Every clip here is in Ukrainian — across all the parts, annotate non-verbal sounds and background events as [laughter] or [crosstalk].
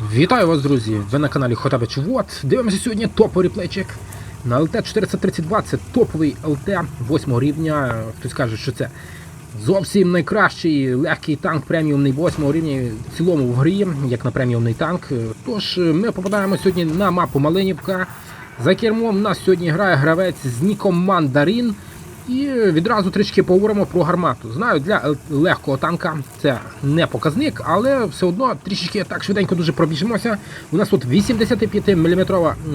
Вітаю вас, друзі! Ви на каналі Хотабич Вот. Дивимося сьогодні топовий реплейчик на ЛТ 432. Це топовий ЛТ 8 рівня. Хтось каже, що це зовсім найкращий легкий танк преміумний 8 рівня в цілому в грі, як на преміумний танк. Тож ми попадаємо сьогодні на мапу Малинівка. За кермом нас сьогодні грає гравець з ніком Мандарин. І відразу трішки поговоримо про гармату. Знаю, для легкого танка це не показник, але все одно трішки так швиденько дуже пробіжимося. У нас тут 85 мм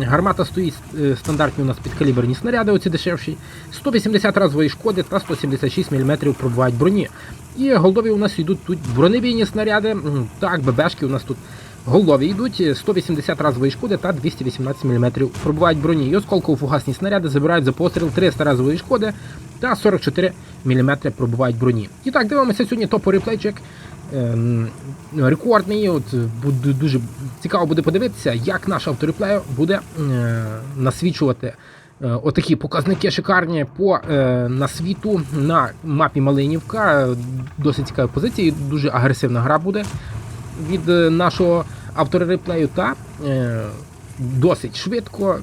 гармата стоїть е, стандартні у нас підкаліберні снаряди, оці дешевші, 180 разової шкоди та 176 мм пробувають броні. І голдові у нас йдуть тут бронебійні снаряди. Так, ББшки у нас тут Голові йдуть 180 разової шкоди та 218 мм пробувають броні. І осколково-фугасні снаряди забирають за постріл 300 разової шкоди та 44 мм пробувають броні. І так, дивимося сьогодні топ реплейчик. Ем, рекордний. От буде дуже цікаво буде подивитися, як наш автореплей буде е, насвічувати. е, Отакі показники шикарні по е, на мапі Малинівка. Е, Досить цікаві позиції, дуже агресивна гра буде від е, нашого автора реплею та е, досить швидко,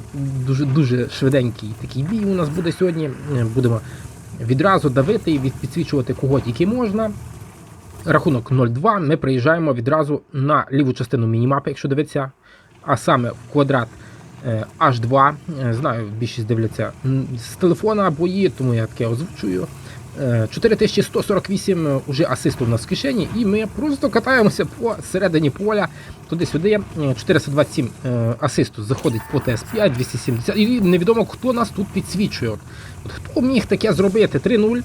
дуже дуже швиденький такий бій у нас буде сьогодні. Е, Будемо відразу давити і підсвічувати кого тільки можна. Рахунок 0-2. Ми приїжджаємо відразу на ліву частину мінімапи, якщо дивитися, а саме в квадрат е, H2. Е, Знаю, більшість дивляться з телефона бої, тому я таке озвучую. Е, 4148 е, уже асисту в нас в кишені, і ми просто катаємося по середині поля туди-сюди. Е, 427 е, асисту заходить по ТС5, 270. І невідомо, хто нас тут підсвічує. От хто міг таке зробити? 3-0.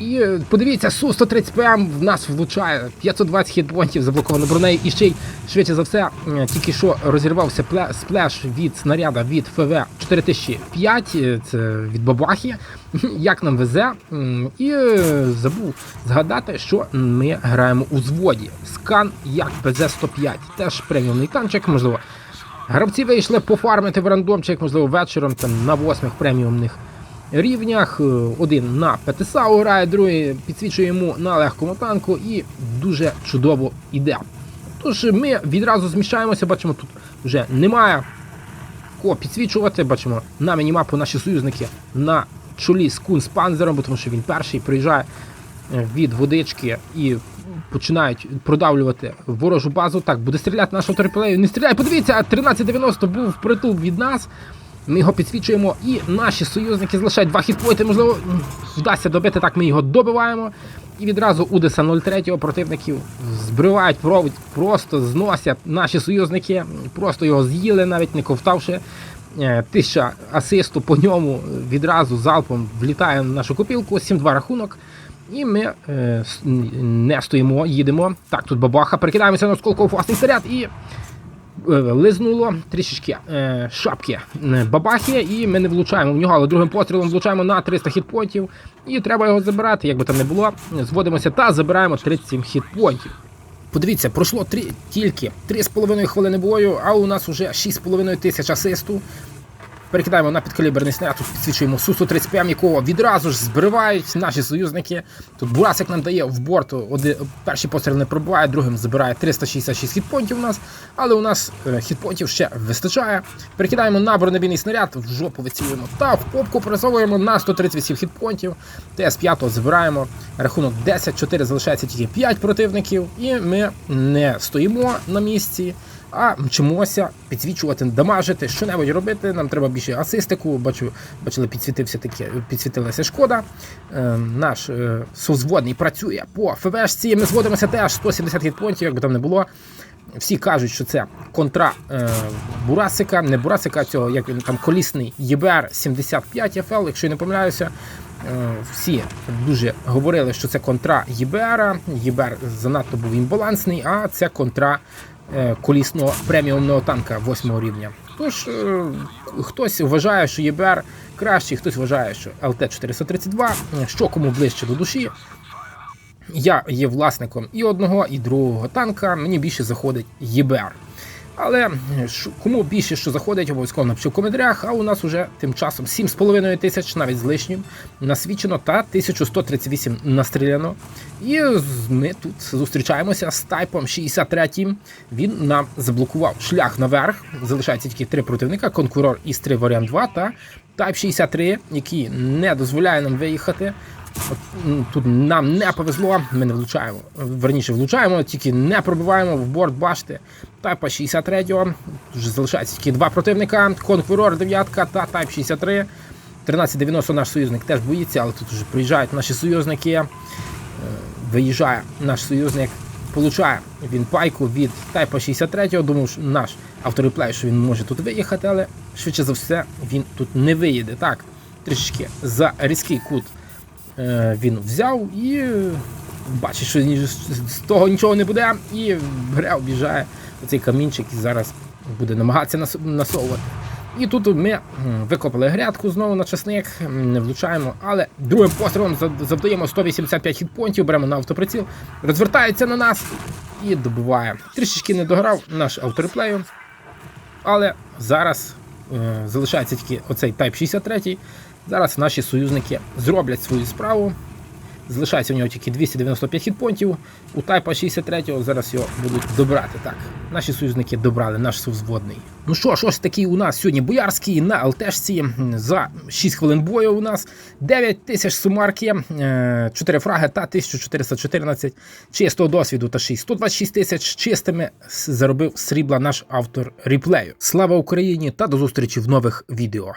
І е, подивіться, Су-130 ПМ в нас влучає 520 хітпонтів заблоковано бронею. І ще й швидше за все, тільки що розірвався пле- сплеш від снаряда від ФВ 4005, е, це від Бабахи. [laughs] Як нам везе. І е, забув згадати, що ми граємо у зводі. Скан як ПЗ-105. Теж преміумний танчик, можливо. Гравці вийшли пофармити в рандомчик, можливо, вечором там на восьмих преміумних рівнях. Е, Один на ПТСАУ грає, другий підсвічує йому на легкому танку і дуже чудово іде. Тож ми відразу зміщаємося, бачимо, тут вже немає кого підсвічувати. Бачимо на мінімапу наші союзники на чолі з Кун Панзером, бо тому що він перший приїжджає е, від водички і починають продавлювати ворожу базу. Так, буде стріляти нашого торпілею. Не стріляй, подивіться, 1390 був впритул від нас. Ми його підсвічуємо, і наші союзники залишають два хітпойти. Можливо, вдасться добити. Так, ми його добиваємо. І відразу Удеса 03 противників збривають провід, просто зносять наші союзники, просто його з'їли, навіть не ковтавши. Е, Тисяча асисту по ньому відразу залпом влітає на нашу копілку, 7-2 рахунок. І ми е, не стоїмо, їдемо. Так, тут бабаха, перекидаємося на осколково власний снаряд і лизнуло трішечки е, шапки е, бабахи, і ми не влучаємо в нього, але другим пострілом влучаємо на 300 хітпоінтів. І треба його забирати, як би там не було. Зводимося та забираємо 37 хітпоінтів. Подивіться, пройшло 3, тільки 3,5 хвилини бою, а у нас вже 6,5 тисяч асисту. Перекидаємо на підкаліберний снаряд, тут підсвічуємо Су-135, якого відразу ж збривають наші союзники. Тут Бурасик нам дає в борт, один, перший постріл не пробиває, другим забирає 366 хітпонтів у нас, але у нас е, хітпонтів ще вистачає. Перекидаємо на бронебійний снаряд, в жопу вицілюємо та в попку просовуємо на 138 хітпонтів. ТС-5 забираємо. Рахунок 10-4 залишається тільки 5 противників, і ми не стоїмо на місці а мчимося підсвічувати, дамажити, що-небудь робити. Нам треба більше асистику. Бачу, бачили, підсвітився таке, підсвітилася шкода. Е, наш е, созводний працює по ФВшці. Ми зводимося теж 170 хітпонтів, як би там не було. Всі кажуть, що це контра е, Бурасика, не Бурасика, цього, як він там колісний ЄБР 75 FL, якщо я не помиляюся. Е, всі дуже говорили, що це контра ЄБР. ЄБР занадто був імбалансний, а це контра колісного преміумного танка 8 рівня. Тож е, хтось вважає, що ЄБР кращий, хтось вважає, що ЛТ-432, е, що кому ближче до душі. Я є власником і одного, і другого танка. Мені більше заходить ЄБР. Але кому більше що заходить, обов'язково напишіть в коментарях. А у нас уже тим часом 7,5 тисяч, навіть з лишнім, насвічено та 1138 настріляно. І ми тут зустрічаємося з тайпом 63. Він нам заблокував шлях наверх. Залишається тільки три противника: конкурор із 3 варіант 2 та тайп 63, який не дозволяє нам виїхати. От, Тут нам не повезло, ми не влучаємо. Верніше влучаємо, тільки не пробиваємо в борт башти. Тайпа 63-го. Вже залишається тільки два противника: Конкурор 9 та Тайп 63. 1390 наш союзник теж боїться, але тут вже приїжджають наші союзники. Е, Виїжджає наш союзник, получає він пайку від Тайпа 63-го. Думав, що наш автореплей, що він може тут виїхати, але швидше за все він тут не виїде. Так, трішечки за різкий кут він взяв і е, бачить, що з того нічого не буде, і бере, об'їжджає оцей камінчик і зараз буде намагатися насовувати. І тут ми викопали грядку знову на часник, не влучаємо, але другим пострілом зав- завдаємо 185 хітпонтів, беремо на автоприціл, розвертається на нас і добиває. Трішечки не дограв наш автореплею, але зараз е, залишається тільки оцей Type 63. Зараз наші союзники зроблять свою справу. Залишається у нього тільки 295 хітпонтів. У Тайпа 63-го зараз його будуть добрати. Так, наші союзники добрали наш совзводний. Ну що ж, ось такий у нас сьогодні боярський на ЛТшці. За 6 хвилин бою у нас 9 тисяч сумарки, 4 фраги та 1414 чистого досвіду та 6. 126 тисяч чистими заробив срібла наш автор реплею. Слава Україні та до зустрічі в нових відео.